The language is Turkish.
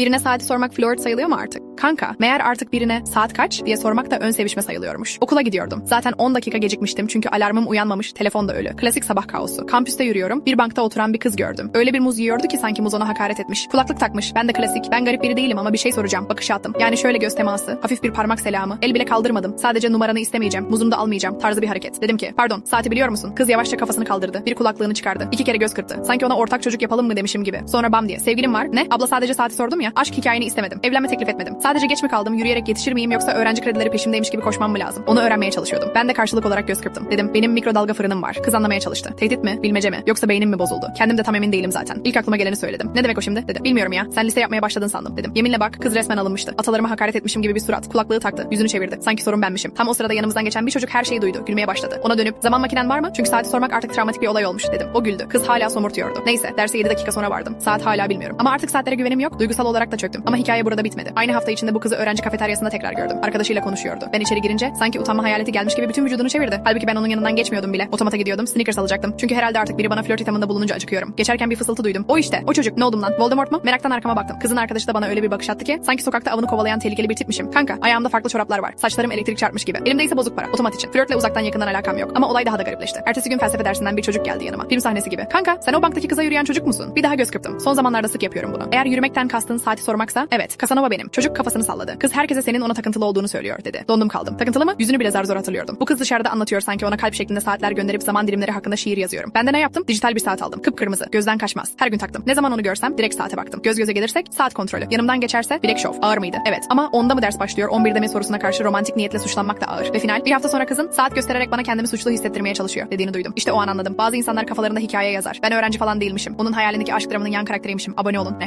Birine saati sormak flört sayılıyor mu artık? Kanka, meğer artık birine saat kaç diye sormak da ön sevişme sayılıyormuş. Okula gidiyordum. Zaten 10 dakika gecikmiştim çünkü alarmım uyanmamış, telefon da ölü. Klasik sabah kaosu. Kampüste yürüyorum, bir bankta oturan bir kız gördüm. Öyle bir muz yiyordu ki sanki muz ona hakaret etmiş. Kulaklık takmış, ben de klasik. Ben garip biri değilim ama bir şey soracağım. Bakış attım. Yani şöyle göz teması, hafif bir parmak selamı. El bile kaldırmadım. Sadece numaranı istemeyeceğim, muzumu da almayacağım tarzı bir hareket. Dedim ki, pardon, saati biliyor musun? Kız yavaşça kafasını kaldırdı. Bir kulaklığını çıkardı. İki kere göz kırptı. Sanki ona ortak çocuk yapalım mı demişim gibi. Sonra bam diye. Sevgilim var. Ne? Abla sadece saati sordum ya. Aşk hikayeni istemedim. Evlenme teklif etmedim. Sadece geç mi kaldım? Yürüyerek yetişir miyim yoksa öğrenci kredileri peşimdeymiş gibi koşmam mı lazım? Onu öğrenmeye çalışıyordum. Ben de karşılık olarak göz kırptım. Dedim benim mikrodalga fırınım var. Kız anlamaya çalıştı. Tehdit mi? Bilmece mi? Yoksa beynim mi bozuldu? Kendim de tam emin değilim zaten. İlk aklıma geleni söyledim. Ne demek o şimdi? Dedi. Bilmiyorum ya. Sen lise yapmaya başladın sandım. Dedim. Yeminle bak kız resmen alınmıştı. Atalarıma hakaret etmişim gibi bir surat. Kulaklığı taktı. Yüzünü çevirdi. Sanki sorun benmişim. Tam o sırada yanımızdan geçen bir çocuk her şeyi duydu. Gülmeye başladı. Ona dönüp zaman makinen var mı? Çünkü saati sormak artık travmatik bir olay olmuş dedim. O güldü. Kız hala somurtuyordu. Neyse derse 7 dakika sonra vardım. Saat hala bilmiyorum. Ama artık saatlere güvenim yok. Duygusal olarak da çöktüm. Ama hikaye burada bitmedi. Aynı hafta içinde bu kızı öğrenci kafeteryasında tekrar gördüm. Arkadaşıyla konuşuyordu. Ben içeri girince sanki utanma hayaleti gelmiş gibi bütün vücudunu çevirdi. Halbuki ben onun yanından geçmiyordum bile. Otomata gidiyordum. Sneakers alacaktım. Çünkü herhalde artık biri bana flört ithamında bulununca acıkıyorum. Geçerken bir fısıltı duydum. O işte. O çocuk. Ne oldum lan? Voldemort mu? Meraktan arkama baktım. Kızın arkadaşı da bana öyle bir bakış attı ki sanki sokakta avını kovalayan tehlikeli bir tipmişim. Kanka ayağımda farklı çoraplar var. Saçlarım elektrik çarpmış gibi. Elimde ise bozuk para. Otomat için. Flörtle uzaktan yakından alakam yok. Ama olay daha da garipleşti. Ertesi gün felsefe dersinden bir çocuk geldi yanıma. Film sahnesi gibi. Kanka sen o banktaki kıza yürüyen çocuk musun? Bir daha göz kırptım. Son zamanlarda sık yapıyorum bunu. Eğer yürümekten kastın saati sormaksa evet. Casanova benim. Çocuk kafasını salladı. Kız herkese senin ona takıntılı olduğunu söylüyor dedi. Dondum kaldım. Takıntılı mı? Yüzünü bile zar zor hatırlıyordum. Bu kız dışarıda anlatıyor sanki ona kalp şeklinde saatler gönderip zaman dilimleri hakkında şiir yazıyorum. Ben de ne yaptım? Dijital bir saat aldım. Kıpkırmızı. Gözden kaçmaz. Her gün taktım. Ne zaman onu görsem direkt saate baktım. Göz göze gelirsek saat kontrolü. Yanımdan geçerse bilek şov. Ağır mıydı? Evet. Ama onda mı ders başlıyor? 11'de mi sorusuna karşı romantik niyetle suçlanmak da ağır. Ve final bir hafta sonra kızın saat göstererek bana kendimi suçlu hissettirmeye çalışıyor dediğini duydum. İşte o an anladım. Bazı insanlar kafalarında hikaye yazar. Ben öğrenci falan değilmişim. Onun hayalindeki aşk dramının yan karakteriymişim. Abone olun. Ne?